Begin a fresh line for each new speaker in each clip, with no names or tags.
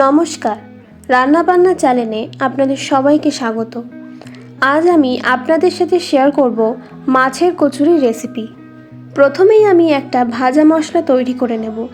নমস্কার। রান্নাবান্না চ্যানেলে আপনাদের সবাইকে স্বাগত। আজ আমি আপনাদের সাথে শেয়ার করব মাছের কচুরি রেসিপি প্রথমেই আমি একটা ভাজা মশলা তৈরি করে নেব।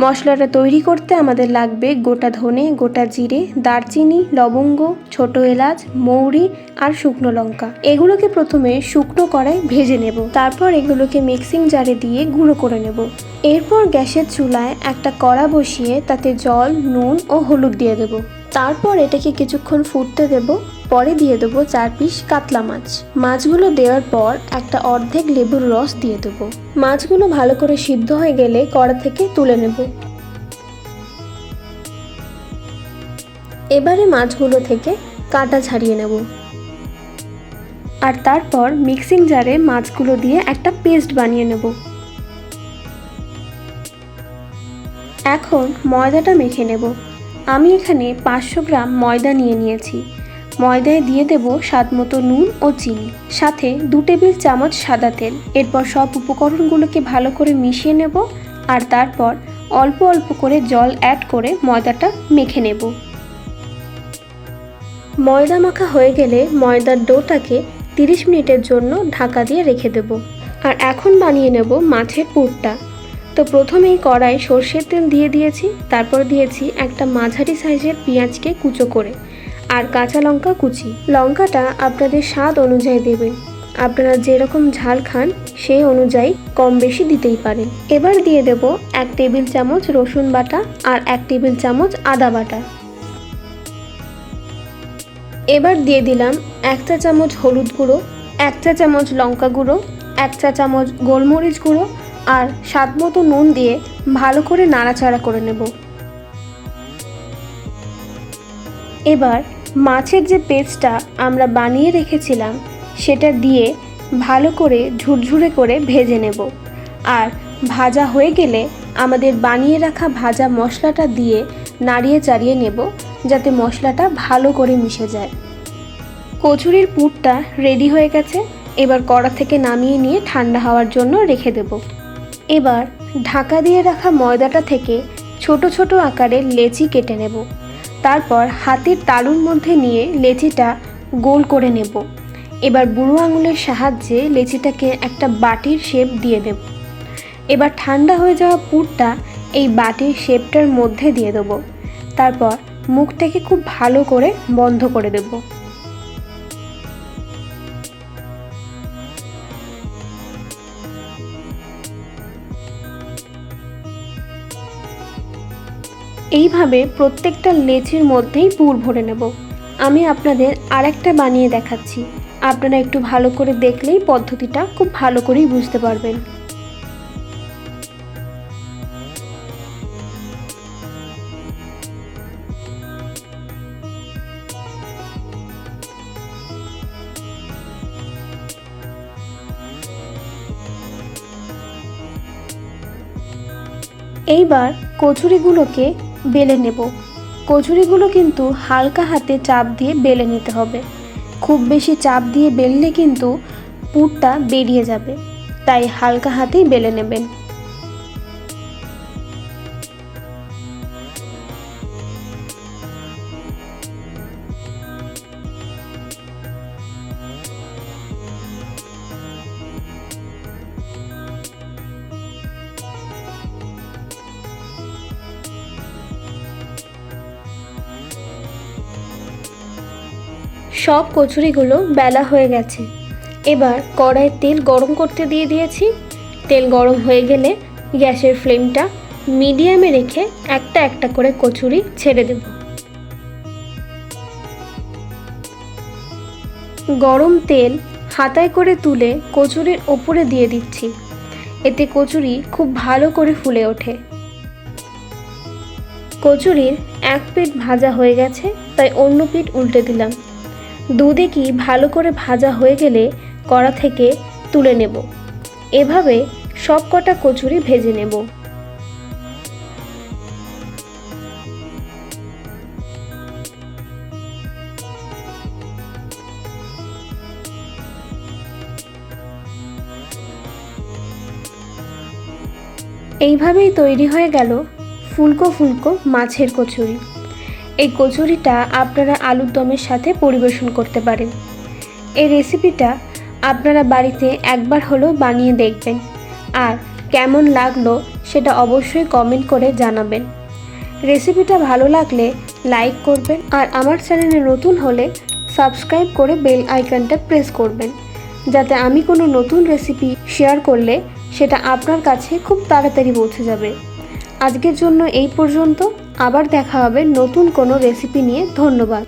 মশলাটা তৈরি করতে আমাদের লাগবে গোটা ধনে, গোটা জিরে, দারচিনি, লবঙ্গ, ছোট এলাচ, মৌরি আর শুকনো লঙ্কা। এগুলোকে প্রথমে শুকনো কড়াই ভেজে নেব। তারপর এগুলোকে মিক্সিং জারে দিয়ে গুঁড়ো করে নেব। এরপর গ্যাসের চুলায় একটা কড়া বসিয়ে তাতে জল, নুন ও হলুদ দিয়ে দেব। তারপর এটাকে কিছুক্ষণ ফুটতে দেব। পরে দিয়ে দেবো চার পিস কাতলা মাছ। মাছগুলো দেওয়ার পর একটা অর্ধেক লেবুর রস দিয়ে দেবো। মাছগুলো ভালো করে সিদ্ধ হয়ে গেলে কড়া থেকে তুলে নেব। এবারে মাছগুলো থেকে কাটা ছাড়িয়ে নেব। আর তারপর মিক্সিং জারে মাছগুলো দিয়ে একটা পেস্ট বানিয়ে নেব। এখন ময়দাটা মেখে নেব। আমি এখানে পাঁচশো গ্রাম ময়দা নিয়ে নিয়েছি। ময়দায় দিয়ে দেব স্বাদ মতো নুন ও চিনি, সাথে দু টেবিল চামচ সাদা তেল। এরপর সব উপকরণগুলোকে ভালো করে মিশিয়ে নেব আর তারপর অল্প অল্প করে জল অ্যাড করে ময়দাটা মেখে নেব। ময়দা মাখা হয়ে গেলে ময়দার ডোটাকে তিরিশ মিনিটের জন্য ঢাকা দিয়ে রেখে দেব। আর এখন বানিয়ে নেব মাছের পুরটা। তো প্রথমেই কড়াই সর্ষের তেল দিয়ে দিয়েছি, তারপর দিয়েছি একটা মাঝারি সাইজের পেঁয়াজকে কুচো করে আর কাঁচা লঙ্কা কুচি। লঙ্কাটা আপনাদের স্বাদ অনুযায়ী দেবেন। আপনারা যেরকম ঝাল খান সেই অনুযায়ী কম বেশি দিতেই পারেন। এবার দিয়ে দেব এক টেবিল চামচ রসুন বাটা আর এক টেবিল চামচ আদা বাটা। এবার দিয়ে দিলাম এক চা চামচ হলুদ গুঁড়ো, এক চা চামচ লঙ্কা গুঁড়ো, এক চা চামচ গোলমরিচ গুঁড়ো আর স্বাদ মতো নুন দিয়ে ভালো করে নাড়াচাড়া করে নেব। এবার মাছের যে পেস্টটা আমরা বানিয়ে রেখেছিলাম, সেটা দিয়ে ভালো করে ঝুরঝুরে করে ভেজে নেব। আর ভাজা হয়ে গেলে আমাদের বানিয়ে রাখা ভাজা মশলাটা দিয়ে নাড়িয়ে চাড়িয়ে নেব, যাতে মশলাটা ভালো করে মিশে যায়। কচুরির পুরটা রেডি হয়ে গেছে, এবার কড়া থেকে নামিয়ে নিয়ে ঠান্ডা হওয়ার জন্য রেখে দেব। এবার ঢাকা দিয়ে রাখা ময়দাটা থেকে ছোট ছোট আকারের লেচি কেটে নেব। তারপর হাতের তালুর মধ্যে নিয়ে লেচিটা গোল করে নেব। এবার বুড়ো আঙুলের সাহায্যে লেচিটাকে একটা বাটির শেপ দিয়ে দেব। এবার ঠান্ডা হয়ে যাওয়া পুরটা এই বাটির শেপটার মধ্যে দিয়ে দেবো। তারপর মুখটাকে খুব ভালো করে বন্ধ করে দেব। এইভাবে প্রত্যেকটা লেচির মধ্যেই পুর ভরে নেব। আমি আপনাদের আরেকটা বানিয়ে দেখাচ্ছি। আপনারা একটু ভালো করে দেখলেই পদ্ধতিটা খুব ভালো করেই বুঝতে পারবেন। এইবার কচুরিগুলোকে বেলে নেব। কচুরিগুলো কিন্তু হালকা হাতে চাপ দিয়ে বেলে নিতে হবে। খুব বেশি চাপ দিয়ে বেললে কিন্তু পুরটা বেরিয়ে যাবে, তাই হালকা হাতেই বেলে নেবেন। সব কচুরিগুলো বেলা হয়ে গেছে। এবার কড়াইয়ের তেল গরম করতে দিয়ে দিয়েছি। তেল গরম হয়ে গেলে গ্যাসের ফ্লেমটা মিডিয়ামে রেখে একটা একটা করে কচুরি ছেড়ে দেব। গরম তেল হাতায় করে তুলে কচুরির ওপরে দিয়ে দিচ্ছি। এতে কচুরি খুব ভালো করে ফুলে ওঠে। কচুরির এক পিঠ ভাজা হয়ে গেছে, তাই অন্য পিঠ উল্টে দিলাম। দুধে কি ভালো করে ভাজা হয়ে গেলে কড়া থেকে তুলে নেব। এভাবে সব কটা কচুরি ভেজে নেব। এইভাবেই তৈরি হয়ে গেল ফুলকো ফুলকো মাছের কচুরি। এই কচুরিটা আপনারা আলুর দমের সাথে পরিবেশন করতে পারেন। এই রেসিপিটা আপনারা বাড়িতে একবার হলেও বানিয়ে দেখবেন। আর কেমন লাগল সেটা অবশ্যই কমেন্ট করে জানাবেন। রেসিপিটা ভালো লাগলে লাইক করবেন আর আমার চ্যানেলে নতুন হলে সাবস্ক্রাইব করে বেল আইকনটা প্রেস করবেন। যাতে আমি কোনো নতুন রেসিপি শেয়ার করলে সেটা আপনার কাছে খুব তাড়াতাড়ি পৌঁছে যাবে। আজকের জন্য এই পর্যন্ত। আবার দেখা হবে নতুন কোনো রেসিপি নিয়ে। ধন্যবাদ।